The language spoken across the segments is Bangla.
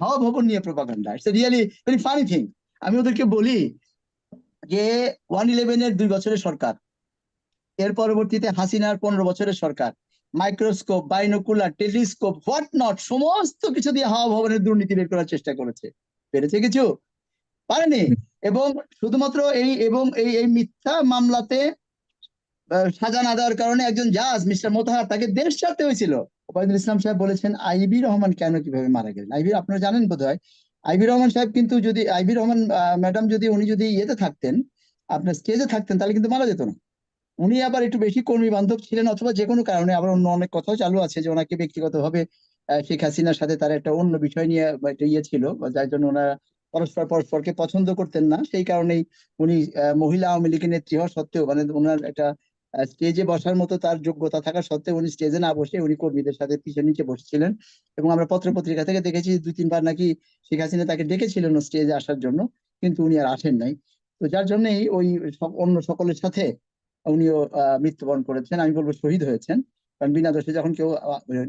হাওয়া ভবন নিয়ে propaganda it's really very funny thing আমি ওদেরকে বলি যে ওয়ান ইলেভেনের দুই বছরের সরকার এর পরবর্তীতে হাসিনার পনেরো বছরের সরকার microscope binocular telescope what not সমস্ত কিছু দিয়ে হাওয়া ভবনের দুর্নীতি বের করার চেষ্টা করেছে। পেরেছে কিছু? পারেনি। এবং শুধুমাত্র এই এবং এই এই মিথ্যা মামলাতে সাজা না দেওয়ার কারণে একজন জাজ, মিস্টার মোতাহার, তাকে দেশ ছাড়তে হয়েছিল। ওবায়দুল ইসলাম সাহেব বলেছেন, আইবি রহমান কেন কীভাবে মারা গেলেন? আইবি, আপনারা জানেন বোধহয়, আইবি রহমান সাহেব কিন্তু যদি, আইবি রহমান ম্যাডাম যদি উনি যদি ইয়েতে থাকতেন, আপনার স্টেজে থাকতেন, তাহলে কিন্তু মারা যেত না। উনি আবার একটু বেশি কর্মী বান্ধব ছিলেন, অথবা যে কোনো কারণে আবার অন্য অনেক কথাও চালু আছে যে ওনাকে ব্যক্তিগতভাবে শেখ হাসিনার সাথে তার একটা অন্য বিষয় নিয়ে একটা ইয়ে ছিল যার জন্য ওনারা পরস্পর, পরস্পরকে পছন্দ করতেন না। সেই কারণেই উনি মহিলা আওয়ামী লীগের নেত্রী হওয়া সত্ত্বেও মানে ওনার একটা স্টেজে বসার মতো তার যোগ্যতা থাকা সত্ত্বেও উনি স্টেজে না বসে উনি কর্মীদের সাথে পিছনে নিচে বসছিলেন। এবং আমরা পত্র পত্রিকা থেকে দেখেছি দুই তিনবার নাকি শেখ হাসিনা তাকে ডেকেছিলেন স্টেজে আসার জন্য, কিন্তু উনি আর আসেন নাই। তো যার জন্যই ওই অন্য সকলের সাথে উনিও মৃত্যুবরণ করেছেন। আমি বলব শহীদ হয়েছেন। কারণ বিনা দোষে যখন কেউ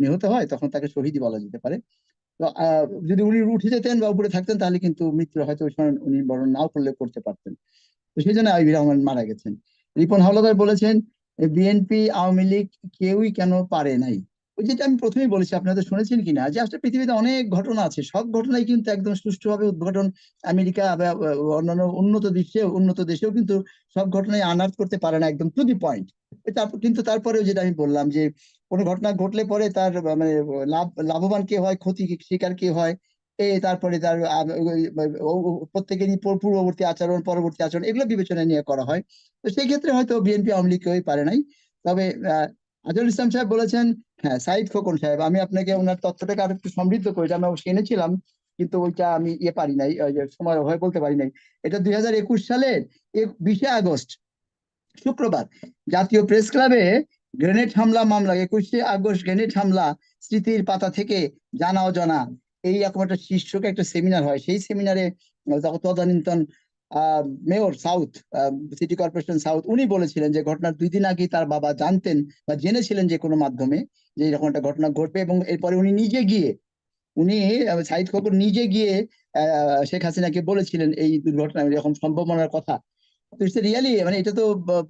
নিহত হয়, তখন তাকে শহীদই বলা যেতে পারে। তো যদি উনি উঠে যেতেন বা উপরে থাকতেন, তাহলে কিন্তু মৃত্যু হয়তো ওই সময় উনি বরণ নাও করলে, করতে পারতেন। তো সেই জন্য আইবি রহমান মারা গেছেন। রিপন হাওলাদার বলেছেন বিএনপি আওয়ামী লীগ কেউই কেন পারে নাই? ওই যেটা আমি প্রথমেই বলেছি আপনারা শুনেছেন কিনা, যে আসলে পৃথিবীতে অনেক ঘটনা আছে। সব ঘটনাই কিন্তু একদম সুষ্ঠুভাবে উদ্ঘাটন আমেরিকা বা অন্যান্য উন্নত দেশে, উন্নত দেশেও কিন্তু সব ঘটনায় আনার্ট করতে পারে না, একদম টু দি পয়েন্ট তারপর কিন্তু তারপরেও যেটা আমি বললাম যে, কোনো ঘটনা ঘটলে পরে তার মানে লাভ, লাভবান কে হয়, ক্ষতি, শিকার কে হয় তারপরে তার প্রত্যেকেরই পূর্ববর্তী আচরণ, পরবর্তী আচরণ এগুলো বিবেচনা নিয়ে করা হয়। তো সেই ক্ষেত্রে হয়তো বিএনপি আওয়ামী লীগ কেউই পারে নাই। তবে আজহারুল ইসলাম সাহেব বলেছেন হ্যাঁ সাইদ খোকন সাহেব, আমি আপনাকে ওনার তথ্যটাকে আর একটু সমৃদ্ধ করে, এটা আমি অবশ্যই এনেছিলাম, কিন্তু ওইটা আমি ইয়ে পারি নাই সময় অভাবে বলতে পারি নাই। এটা দুই হাজার একুশ সালের বিশে আগস্ট, শুক্রবার, জাতীয় প্রেস ক্লাবে গ্রেনেড হামলা মামলা একুশে আগস্ট গ্রেনেড হামলা স্মৃতির পাতা থেকে জানা অজানা এই রকম একটা শীর্ষক একটা সেমিনার হয়। সেই সেমিনারে তদানীন্তন mayor south city corporation south উনি বলেছিলেন যে ঘটনার দুই দিন আগে তার বাবা জানতেন বা জেনেছিলেন যে কোনো মাধ্যমে যে এরকম একটা ঘটনা ঘটবে এবং এরপরে উনি নিজে গিয়ে উনি সাইদ খবর নিজে গিয়ে আহ, শেখ হাসিনাকে বলেছিলেন এই দুর্ঘটনা এরকম সম্ভাবনার কথা। রিয়ালি মানে এটা তো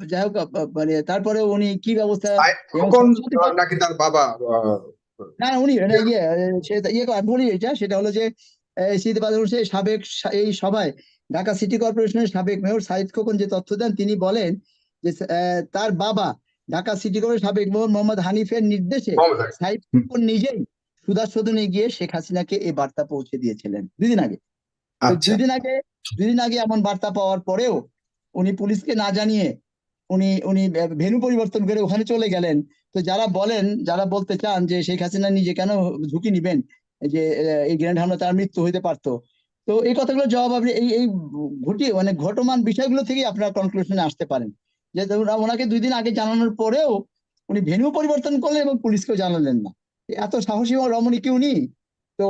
যাই হোক মানে তারপরে উনি কি ব্যবস্থা নাকি তার বাবা না উনি মানে ইয়ে ইয়ে আমি বলি এটা সেটা হলো যে শীত বাদল সাবেক এই সভায় ঢাকা সিটি কর্পোরেশনের সাবেক মেয়র সাইদ খোকন যে তথ্য দেন তিনি বলেন যে তার বাবা ঢাকা সিটি কর্পোরেশন সাবেক মেয়র মোহাম্মদ হানিফের নির্দেশে। সাইদ খোকন নিজেই সুদাস সদনে গিয়ে শেখ হাসিনাকে এই বার্তা পৌঁছে দিয়েছিলেন দুদিন আগে। আচ্ছা। দুদিন আগে দুদিন আগে এমন বার্তা পাওয়ার পরেও উনি পুলিশকে না জানিয়ে উনি উনি ভেনু পরিবর্তন করে ওখানে চলে গেলেন। তো যারা বলেন, যারা বলতে চান যে শেখ হাসিনা নিজে কেন ঝুঁকি নিবেন যে এই গ্র্যান্ড হামলা তার মৃত্যু হইতে পারতো। তো এই কথাগুলো জবাব আপনি, এই এই ঘটিয়ে মানে ঘটমান বিষয়গুলো থেকেই আপনারা কনক্লুশনে আসতে পারেন। যে ওনাকে দুই দিন আগে জানানোর পরেও উনি ভেনু পরিবর্তন করলেন এবং পুলিশকেও জানালেন না। এত সাহসী রমণী কি উনি? তো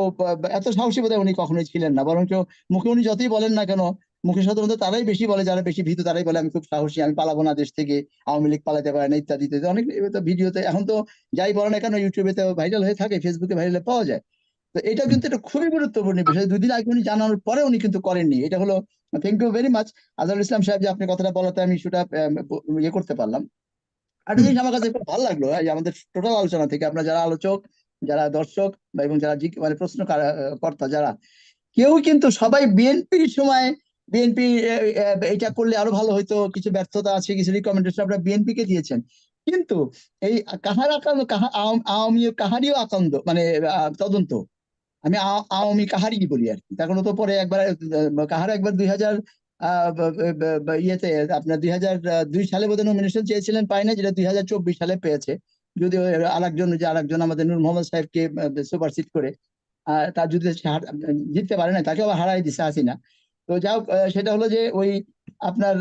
এত সাহসী বোধহয় উনি কখনোই ছিলেন না। বরঞ্চ মুখে উনি যতই বলেন না কেন মুখে সাধারণত তারাই বেশি বলে, যারা বেশি ভীতু তারাই বলে, আমি খুব সাহসী, আমি পালাবো না দেশ থেকে, আওয়ামী লীগ পালাতে পারে না, ইত্যাদি ইত্যাদি। অনেক ভিডিওতে এখন তো যাই বলে না কেন ইউটিউবে তো ভাইরাল হয়ে থাকে ফেসবুকে ভাইরাল পাওয়া যায়। তো এটা কিন্তু একটা খুবই গুরুত্বপূর্ণ বিষয়। দুদিন আগে উনি জানানোর পরে উনি কিন্তু করেননি। এটা হলো thank you very much Azharul Islam Saheb যে আপনি কথাটা বলাতে আমি সেটা ইয়ে করতে পারলাম। আর জিনিস আমার কাছে ভালো লাগল আমাদের টোটাল আলোচনা থেকে আপনারা যারা আলোচক, যারা দর্শক এবং যারা মানে প্রশ্ন কর্তা যারা, কেউ কিন্তু সবাই বিএনপির সময় বিএনপি এটা করলে আরও ভালো হয়তো কিছু ব্যর্থতা আছে, কিছু রিকমেন্ডেশন আপনারা বিএনপি কে দিয়েছেন। কিন্তু এই কাহার আকান্ত আওয়ামী কাহারিও আকান্ত মানে তদন্ত, আমি আওয়ামী কাহারি বলি আর কি। তখন তো পরে একবার কাহার একবার দুই হাজার ইয়েতে, আপনার দুই হাজার দুই সালে বোধহয় নমিনেশন চেয়েছিলেন, পায় না যেটা দুই হাজার চব্বিশ সালে পেয়েছে। যদিও আরেকজন, যে আরেকজন আমাদের নূর মোহাম্মদ সাহেবকে সুপারসিড করে তার যদি জিততে পারে না তাকে আবার হারাই দিছে হাসিনা। তো যাও সেটা হলো যে ওই আপনার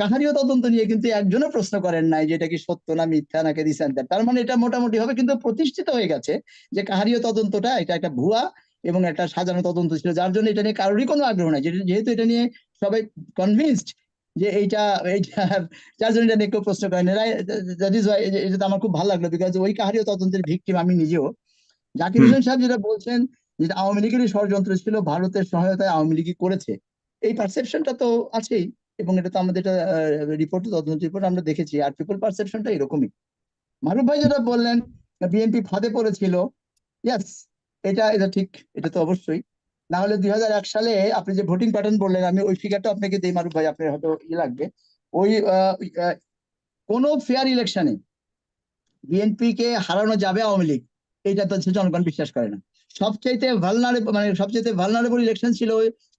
কাহারিও তদন্ত নিয়ে কিন্তু একজনও প্রশ্ন করেন নাই যে এটা কি সত্য না মিথ্যা নাকি দিচ্ছেন তার মানে এটা মোটামুটি হবে কিন্তু প্রতিষ্ঠিত হয়ে গেছে যে কাহারিও তদন্তটা এটা একটা ভুয়া এবং একটা সাজানো তদন্ত ছিল যার জন্য এটা নিয়ে কারোরই কোনো আগ্রহ নাই। যেহেতু এটা নিয়ে সবাই কনভিন্সড যে এইটা এইটা যার জন্য এটা নিয়ে কেউ প্রশ্ন করেন। দ্যাট ইজ ওয়াই এটা তো আমার খুব ভালো লাগল বিকজ ওই কাহারিও তদন্তের ভিকটিম আমি নিজেও। জাকির হোসেন সাহেব যেটা বলছেন যেটা আওয়ামী লীগেরই ষড়যন্ত্র ছিল ভারতের সহায়তায় আওয়ামী লীগই করেছে। এই পারসেপশনটা তো আছেই এবং এটা তো আমাদের রিপোর্ট তদন্ত রিপোর্ট আমরা দেখেছি। আর পিপল পারসেপশনটা এরকমই। মারুফ ভাই যেটা বললেন বিএনপি ফাঁদে পড়েছিল। ইয়াস এটা এটা ঠিক, এটা তো অবশ্যই। না হলে দুই হাজার এক সালে আপনি যে ভোটিং প্যাটার্ন বললেন, আমি ওই ফিগারটা আপনাকে দিই মারুফ ভাই, আপনার হয়তো ই লাগবে। ওই কোন ফেয়ার ইলেকশনে বিএনপি কে হারানো যাবে আওয়ামী লীগ এটা তো জনগণ বিশ্বাস করে না। সবচাইতে ভালনারেবল মানে সবচাইতে ভালনারেবল ইলেকশন ছিল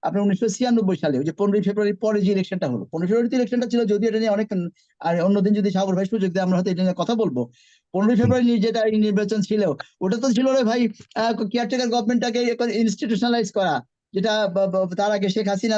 আপনার উনিশশো ছিয়ানব্বই সালে যে পনেরোই ফেব্রুয়ারি পরে যে ইলেকশনটা হলো। পনেরোই ফেব্রুয়ারিতে ইলেকশনটা ছিল, যদিও এটা নিয়ে অনেক, আর অন্যদিন যদি সাগর ভাই সুযোগ দেয়, আমরা হয়তো এটা নিয়ে কথা বলব। পনেরোই ফেব্রুয়ারি যেটা নির্বাচন ছিল, ওটা তো ছিল রে ভাই কেয়ারটেকার গভর্নমেন্টটাকে ইনস্টিটিউশনালাইজ করা যেটা তার আগে শেখ হাসিনা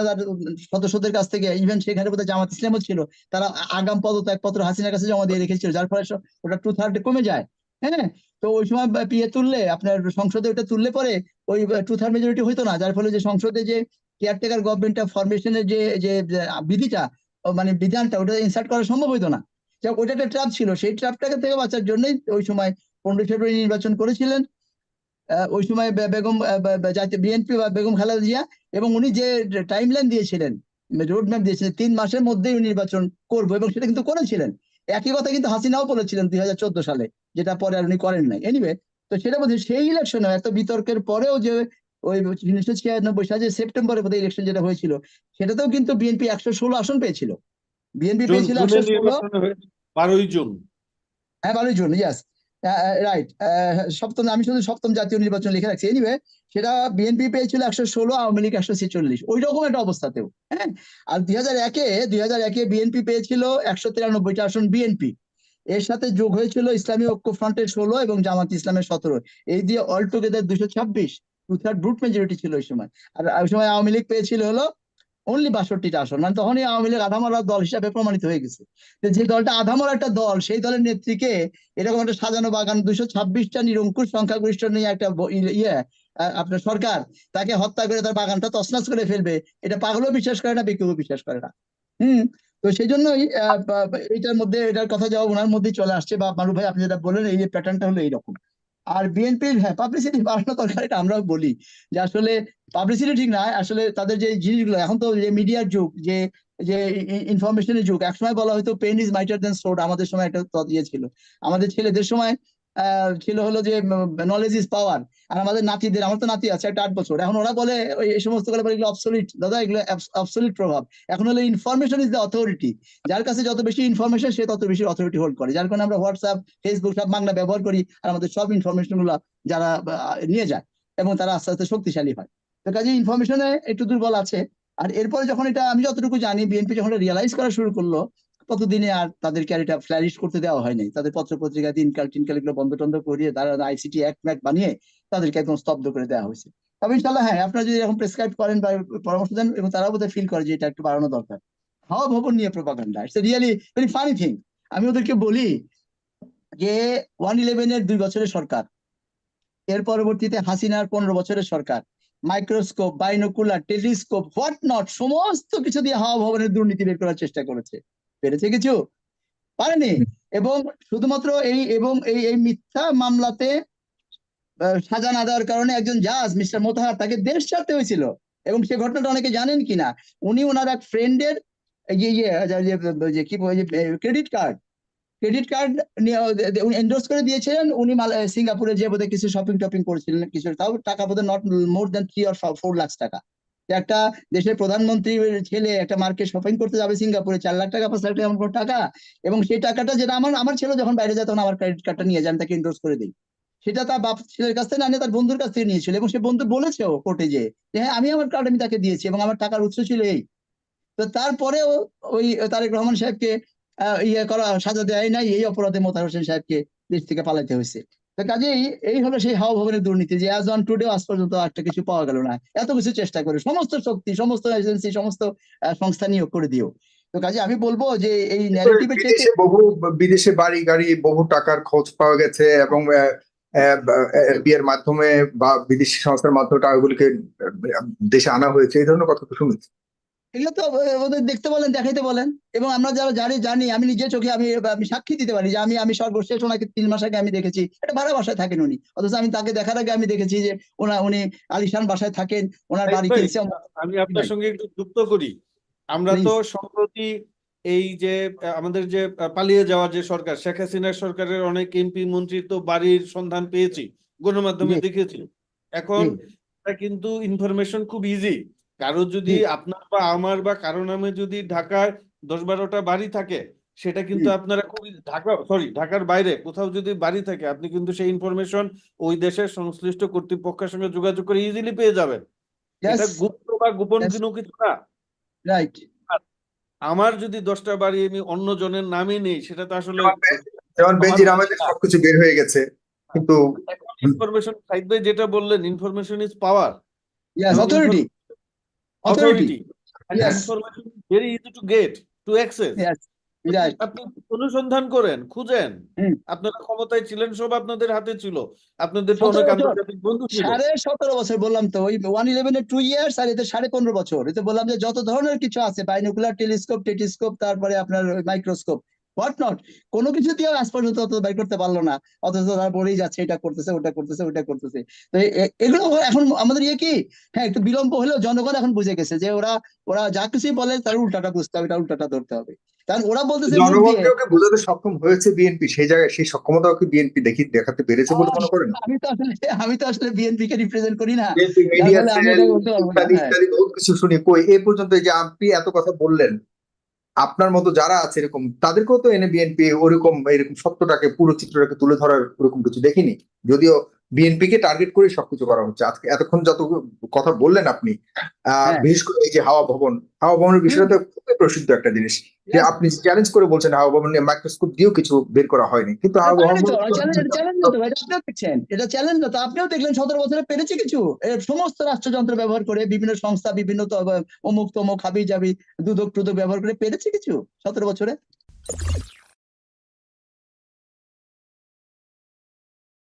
সদস্যদের কাছ থেকে ইভেন সেখানে বোধহয় জামাত ইসলামও ছিল, তারা আগাম পদত্যাগ পত্র হাসিনার কাছে জমা দিয়ে রেখেছিল, যার ফলে ওটা টু থার্ড কমে যায়। হ্যাঁ তো ওই সময় পিএ তুললে, আপনার সংসদে ওটা তুললে পরে ওই টু থার্ড মেজরিটি হইতো না। যার ফলে যে সংসদে যে কেয়ারটেকার গভর্নমেন্টটা ফরমেশনের যে যে যে বিধিটা মানে বিধানটা, ওটা ইনসার্ট করা সম্ভব হইতো না। যাক ওটা একটা ট্র্যাপ ছিল। সেই ট্র্যাপটাকে থেকে বাঁচার জন্যই ওই সময় পনেরোই ফেব্রুয়ারি নির্বাচন করেছিলেন ওই সময় বেগম বিএনপি বা বেগম খালেদা জিয়া এবং উনি যে টাইম লাইন দিয়েছিলেন রোড ম্যাপ দিয়েছিলেন, তিন মাসের মধ্যেই নির্বাচন করব এবং সেটা কিন্তু করেছিলেন। একই কথা কিন্তু হাসিনাও বলেছিলেন দুই সালে যেটা পরে আর উনি করেন নাই। এনিওয়ে তো সেটা বোধ সেই ইলেকশনে এত বিতর্কের পরেও যে ওই উনিশশো ছিয়ানব্বই সালে সেপ্টেম্বরে বোধহয় ইলেকশন যেটা হয়েছিল সেটাতেও কিন্তু বিএনপি একশো ষোলো আসন পেয়েছিল। বিএনপি পেয়েছিল একশো ষোলো। বারোই জুন। হ্যাঁ বারোই জুন ইয়াস রাইট সপ্তম, আমি শুধু সপ্তম জাতীয় নির্বাচন লিখে রাখছি। এনিওয়ে সেটা বিএনপি পেয়েছিল একশো ষোলো, আওয়ামী লীগ একশো ছেচল্লিশ। ওই রকম একটা অবস্থাতেও হ্যাঁ? আর দুই হাজার একে, দুই হাজার একে বিএনপি পেয়েছিল একশো তিরানব্বইটা আসন বিএনপি এর সাথে যোগ হয়েছিল ইসলামী ঐক্য ফ্রন্টের ষোলো এবং জামাত ইসলামের সতেরো। এই দিয়ে অল টুগেদার দুশো ছাব্বিশ। টু থার্ড ব্রুট মেজরিটি ছিল ওই সময়। আর ওই সময় আওয়ামী লীগ পেয়েছিল হলো অনলি বাষট্টিটা আসন। মানে তখনই আওয়ামী লীগ আধামরা দল হিসাবে প্রমাণিত হয়ে গেছে। যে দলটা আধামরা একটা দল, সেই দলের নেত্রীকে এরকম একটা সাজানো বাগান দুইশো ছাব্বিশটা নিরঙ্কুশ সংখ্যাগরিষ্ঠ নিয়ে একটা ইয়ে আপনার সরকার তাকে হত্যা করে তার বাগানটা তছনছ করে ফেলবে। এটা পাগলও বিশ্বাস করে না বিকেও বিশ্বাস করে না। হুম? তো সেই জন্যই এইটার মধ্যে, এটার কথা যাওয়া ওনার মধ্যেই চলে আসছে। বা মারু ভাই, আপনি যেটা বললেন, এই যে প্যাটার্নটা হলো এইরকম। আর বিএনপির হ্যাঁ পাবলিসিটি বাড়ানো দরকার এটা আমরাও বলি যে আসলে পাবলিসিটি ঠিক নাই, আসলে তাদের যে জিনিসগুলো, এখন তো যে মিডিয়ার যুগ, যে যে ইনফরমেশনের যুগ, একসময় বলা হয়তো pen is mightier than sword আমাদের সময় একটা ইয়ে ছিল। আমাদের ছেলেদের সময় ছিল হলো যে নলেজ ইজ পাওয়ার আর আমাদের নাতিদের, আমার তো নাতি আছে, একটা আট বছর। এখন ওরা বলে, ওই এই সমস্তগুলো এগুলো অবসলিট দাদা, এগুলো অবসলিট প্রভাব। এখন হলো ইনফরমেশন ইজ দ্য অথরিটি যার কাছে যত বেশি ইনফরমেশন সে তত বেশি অথরিটি হোল্ড করে। যার কারণে আমরা হোয়াটসঅ্যাপ ফেসবুক সব বাংলা ব্যবহার করি আর আমাদের সব ইনফরমেশনগুলো যারা নিয়ে যায় এবং তারা আস্তে আস্তে শক্তিশালী হয়। তো কাজে ইনফরমেশনে একটু দুর্বল আছে। আর এরপরে যখন এটা, আমি যতটুকু জানি বিএনপি যখন রিয়েলাইজ করা শুরু করল ততদিনে আর তাদেরকে আর এটা ফ্লারিশ করতে দেওয়া হয় নাই। তাদের পত্র পত্রিকা দিনকাল, টিনকাল এগুলো বন্ধ টন্ধ করিয়ে তারা আইসিটি অ্যাক্ট ম্যাক্ট বানিয়ে তাদেরকে একদম স্তব্ধ করে দেওয়া হয়েছে। তবে ইনশাল্লাহ হ্যাঁ আপনারা যদি এরকম প্রেসক্রাইব করেন বা পরামর্শ দেন এবং তারাও বোধহয় ফিল করে যে এটা একটু বাড়ানো দরকার। হাওয়া ভবন নিয়ে propaganda it's really very funny thing আমি ওদেরকে বলি যে ওয়ান ইলেভেনের দুই বছরের সরকার, এর পরবর্তীতে হাসিনার পনেরো বছরের সরকার microscope binocular telescope what not সমস্ত কিছু দিয়ে হাওয়া ভবনের দুর্নীতি বের করার চেষ্টা করেছে। পেরেছে কিছু? পারেনি। এবং শুধুমাত্র এই এবং এই এই মিথ্যা মামলাতে সাজা না দেওয়ার কারণে একজন জাজ মিস্টার মোতাহার তাকে দেশ ছাড়তে হয়েছিল। এবং সে ঘটনাটা অনেকে জানেন কিনা? উনি ওনার এক ফ্রেন্ডের যে- কি credit card credit card endorse করে দিয়েছিলেন। উনি সিঙ্গাপুরে যে বোধহয় কিছু শপিং টপিং করেছিলেন কিছু তাও টাকা বোধহয় not more than three or four lakh টাকা। একটা দেশের প্রধানমন্ত্রীর ছেলে একটা মার্কেট শপিং করতে যাবে সিঙ্গাপুরে, চার লাখ টাকা, পাঁচ লাখ টাকা, এমন টাকা, এবং সেই টাকাটা যেটা আমার আমার ছেলে যখন বাইরে যায় তখন আমার ক্রেডিট কার্ডটা নিয়ে যায়, আমি তাকে এন্ডোর্স করে দিই। সেটা তার বাপ ছেলের কাছ থেকে না তার বন্ধুর কাছ থেকে নিয়েছিল, এবং সে বন্ধু বলেছেও কোর্টে যে হ্যাঁ আমি আমার কার্ড আমি তাকে দিয়েছি, এবং আমার টাকার উৎস ছিল এই। তো তারপরেও ওই তারেক রহমান সাহেবকে ইয়ে করা, সাজা দেয় নাই, এই অপরাধে মোতার হোসেন সাহেবকে দেশ থেকে পালাতে হয়েছে। কাজেই এই হলো সেই হাওয়া ভবনের দুর্নীতি যে আজ অন টুডে আজ পর্যন্ত একটা কিছু পাওয়া গেল না। এত কিছু চেষ্টা করে সমস্ত শক্তি সমস্ত এজেন্সি সমস্ত সংস্থা নিয়োগ করে দিও। তো কাজে আমি বলব যে এই বহু বিদেশে বাড়ি গাড়ি বহু টাকার খোঁজ পাওয়া গেছে এবং বিয়ের মাধ্যমে বা বিদেশি সংস্থার মাধ্যমে টাকাগুলিকে দেশে আনা হয়েছে। এই ধরনের কথা তো শুনেছি। এগুলো তো ওদের দেখতে বলেন দেখাইতে বলেন। এবং আমরা যারা জানি জানি আমি নিজে চোখে আমি আমি সাক্ষী দিতে পারি যে আমি আমি সর্বশেষ ওনাকে তিন মাস আগে আমি দেখেছি। এটা ভাড়া বাসায় থাকেন উনি। অথচ আমি তাকে দেখার আগে আমি দেখেছি যে ওনা উনি আলিশান বাসায় থাকেন ওনার বাড়ি কিনছে আমি আপনার সঙ্গে একটু যুক্ত করি। আমরা তো সম্প্রতি এই যে আমাদের যে পালিয়ে যাওয়া যে সরকার শেখ হাসিনার সরকারের অনেক এমপি মন্ত্রী তো বাড়ির সন্ধান পেয়েছি গণমাধ্যমে দেখেছি। এখন। কিন্তু ইনফরমেশন খুব ইজি কারও যদি আপনার বা আমার বা কারও নামে যদি ঢাকায় দশ বারোটা বাড়ি থাকে সেটা কিন্তু আপনারা খুবই ঢাকা সরি ঢাকার বাইরে কোথাও যদি বাড়ি থাকে আপনি কিন্তু সেই ইনফরমেশন ওই দেশের সংশ্লিষ্ট কর্তৃপক্ষের সঙ্গে যোগাযোগ করে ইজিলি পেয়ে যাবেন। এটা গুপ্ত বা গোপন. কোনো কিছু না। রাইট আমার যদি দশটা বাড়ি আমি অন্য জনের নামে নেই সেটা তো আসলে যেমন আহমেদের কাছে- সবকিছু বের হয়ে গেছে। কিন্তু ইনফরমেশন সাইদ ভাই যেটা বললেন information is power yes authority authority authority Yes. Very easy to get to access yes right আপনি অনুসন্ধান করেন খুঁজেন। আপনারা ক্ষমতায় ছিলেন সব আপনাদের হাতে ছিল। আপনাদের তো অনেক আন্তর্জাতিক বন্ধু ছিল। সাড়ে সতেরো বছর বললাম তো ওই ওয়ান ইলেভেনের টু ইয়ার্স আর এতে সাড়ে পনেরো বছর। এতে বললাম যে যত ধরনের কিছু আছে বাইনোকুলার টেলিস্কোপ টেটিস্কোপ তারপরে আপনার মাইক্রোস্কোপ হোয়াট নট কোনো কিছু দিয়ে আজ পর্যন্ত অত বের করতে পারল না। অথচ তারা বলেই যাচ্ছে এটা করতেছে ওটা করতেছে ওটা করতেছে। তো এ- এ- এগুলো এখন আমাদের ইয়ে কি? হ্যাঁ একটু বিলম্ব হলেও জনগণ এখন বুঝে গেছে যে ওরা ওরা যা কিছুই বলে তার উল্টাটা বুঝতে হবে তার উল্টাটা ধরতে হবে। কারণ ওরা বলতেছে জনগণকে বোঝাতে সক্ষম হয়েছে বিএনপি সেই জায়গায় সেই সক্ষমতাও কি বিএনপি দেখি দেখাতে পেরেছে বলে মনে করেন? আমি তো আসলে আমি তো আসলে বিএনপি কে রিপ্রেজেন্ট করি না মিডিয়া না, ইত্যাদি হ্যাঁ। বহুত কিছু শুনি। কই এই পর্যন্ত যে আপনি এত কথা বললেন আপনার মতো যারা আছে এরকম, তাদেরকেও তো এনে বিএনপি ওরকম, এরকম সত্যটাকে, পুরো চিত্রটাকে তুলে ধরার ওরকম কিছু দেখিনি। যদিও বিএনপি কে টার্গেট করে সবকিছু করা হচ্ছে। আজকে এতক্ষণ যত কথা বললেন আপনি আহ হ্যাঁ। বিশেষ করে এই যে হাওয়া ভবন হাওয়া ভবনের বিষয়টা খুবই প্রসিদ্ধ একটা জিনিস। যে আপনি চ্যালেঞ্জ করে বলছেন হাওয়া ভবন নিয়ে মাইক্রোস্কোপ দিয়েও কিছু বের করা হয়নি। কিন্তু হাওয়া ভবন এটা দেখছেন। এটা চ্যালেঞ্জ না তো আপনিও দেখলেন সতেরো বছরে পেরেছে কিছু? সমস্ত রাষ্ট্রযন্ত্র ব্যবহার করে বিভিন্ন সংস্থা বিভিন্ন অমুক তমুক হাবি যাবি দুদক টুদক ব্যবহার করে পেরেছে কিছু সতেরো বছরে?